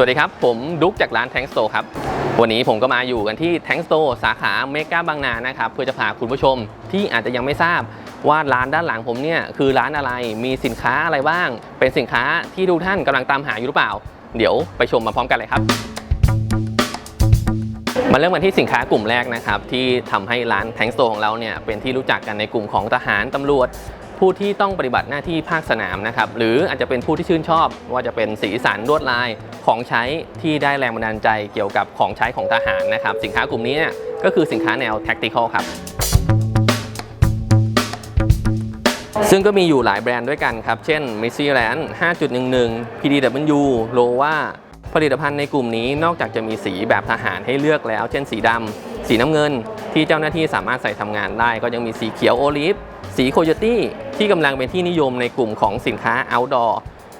สวัสดีครับ ผมดุ๊กจากร้านแทงสโตครับ วันนี้ผมก็มาอยู่กันที่แทงสโตสาขาเมกาบางนานะครับ เพื่อจะพาคุณผู้ชมที่อาจจะยังไม่ทราบว่าร้านด้านหลังผมเนี่ยคือร้านอะไรมีสินค้าอะไรบ้าง เป็นสินค้าที่ทุกท่านกำลังตามหาอยู่หรือเปล่า เดี๋ยวไปชมมาพร้อมกันเลยครับ มาเริ่มกันที่สินค้ากลุ่มแรกนะครับที่ทำให้ร้านแทงสโตของเราเนี่ยเป็นที่รู้จักกันในกลุ่มของทหารตำรวจ ผู้ที่ต้องปฏิบัติหน้าที่ภาคสนามนะครับหรืออาจจะเป็นผู้ที่ชื่นชอบ ว่าจะเป็นสีสันลวดลายของใช้ที่ได้แรงบันดาลใจเกี่ยวกับของใช้ของทหารนะครับ สินค้ากลุ่มนี้เนี่ยก็คือสินค้าแนว tactical ครับซึ่งก็มีอยู่หลายแบรนด์ด้วยกันครับ เช่น m i s s y l a n d 5.11 PDW Lowa ผลิตภัณฑ์ในกลุ่มนี้นอกจากจะมีสีแบบทหารให้เลือกแล้ว เช่นสีดำ สีน้ำเงิน ที่เจ้าหน้าที่สามารถใส่ทำงานได้ ก็ยังมีสีเขียวโอลิฟ สีโคโยตี้ ที่กำลังเป็นที่นิยมในกลุ่มของสินค้า outdoor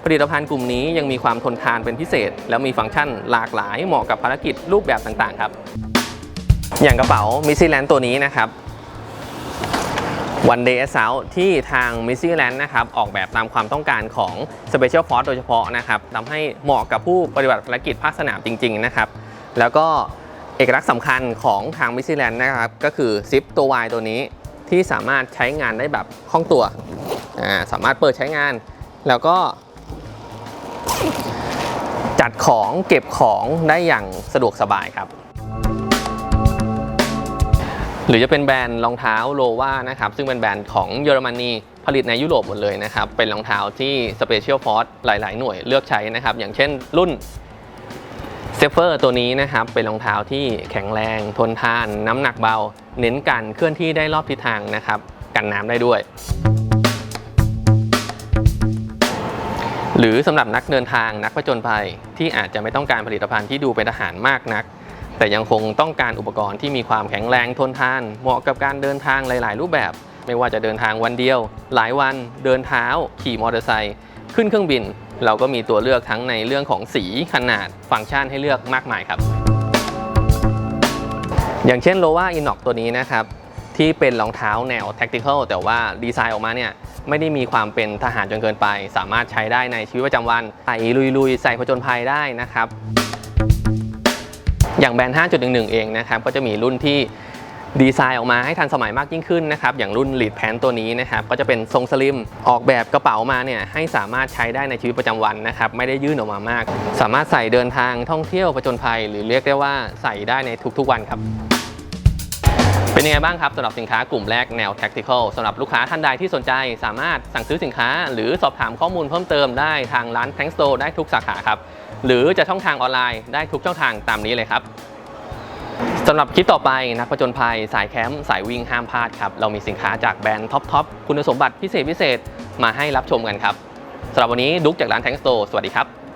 ผลิตภัณฑ์กลุ่มนี้ยังมีความทนทานเป็นพิเศษ แล้วมีฟังก์ชันหลากหลายเหมาะกับภารกิจรูปแบบต่างๆครับ อย่างกระเป๋า m i s s y l a n d ตัวนี้นะครับ One Day Out ที่ทาง m i s s y Land นะครับออกแบบตามความต้องการของ Special Force โดยเฉพาะนะครับทำให้เหมาะกับผู้ปฏิบัติภารกิจภาคสนามจริง ๆ นะครับ แล้วก็เอกลักษณ์สำคัญของทาง m i s s y Land นะครับ ก็คือซิปตัว Y ตัวนี้ที่สามารถใช้งานได้แบบคล่องตัว สามารถเปิดใช้งาน แล้วก็ จัดของเก็บของได้อย่างสะดวกสบายครับ หรือจะเป็นแบรนด์รองเท้าโลว่านะครับซึ่งเป็นแบรนด์ของเยอรมนีผลิตในยุโรปหมดเลยนะครับ เป็นรองเท้าที่ Special Force หลาย ๆ หน่วยเลือกใช้นะครับ อย่างเช่นรุ่นเซฟเฟอร์ตัวนี้นะครับ เป็นรองเท้าที่แข็งแรง ทนทาน น้ำหนักเบา เน้นการเคลื่อนที่ได้รอบทิศทางนะครับ กันน้ำได้ด้วย หรือสำหรับนักเดินทางนักผจญภัยที่อาจจะไม่ต้องการผลิตภัณฑ์ที่ดูเป็นทหารมากนัก แต่ยังคงต้องการอุปกรณ์ที่มีความแข็งแรงทนทาน เหมาะกับการเดินทางหลาย ๆ รูปแบบ ไม่ว่าจะเดินทางวันเดียว หลายวันเดินเท้า ขี่มอเตอร์ไซค์ขึ้นเครื่องบิน เราก็มีตัวเลือกทั้งในเรื่องของสีขนาดฟังก์ชันให้เลือกมากมายครับ อย่างเช่นโลวาอินน็อกตัวนี้นะครับ ที่เป็นรองเท้าแนว tactical แต่ว่าดีไซน์ออกมาเนี่ยไม่ได้มีความเป็นทหารจนเกินไป สามารถใช้ได้ในชีวิตประจำวันใส่ลุยๆ ใส่ผจญภัยได้นะครับ อย่างแบรนด์ 5.11 เองนะครับก็จะมีรุ่นที่ดีไซน์ออกมาให้ทันสมัยมากยิ่งขึ้นนะครับ อย่างรุ่น Lead p a n ตัวนี้นะครับ ก็จะเป็นทรงสลิม ออกแบบกระเป๋ามาเนี่ยให้สามารถใช้ได้ในชีวิตประจำวันนะครับ ไม่ได้ยื่นออกมามาก สามารถใส่เดินทางท่องเที่ยวผจญภัย หรือเรียกได้ว่าใส่ได้ในทุกๆวันครับ เป็นยังไงบ้างครับสำหรับสินค้ากลุ่มแรกแนว tactical สำหรับลูกค้าท่านใดที่สนใจ สามารถสั่งซื้อสินค้า หรือสอบถามข้อมูลเพิ่มเติมได้ทางร้าน Tank Store ได้ทุกสาขาครับ หรือจะช่องทางออนไลน์ได้ทุกช่องทางตามนี้เลยครับสำหรับคลิปต่อไปนักผจญภัย สายแคมป์สายวิ่งห้ามพลาดครับ เรามีสินค้าจากแบรนด์ท็อปทอปคุณสมบัติพิเศษพิเศษมาให้รับชมกันครับสำหรับวันนี้ดุ๊กจากร้าน Tank Store สวัสดีครับ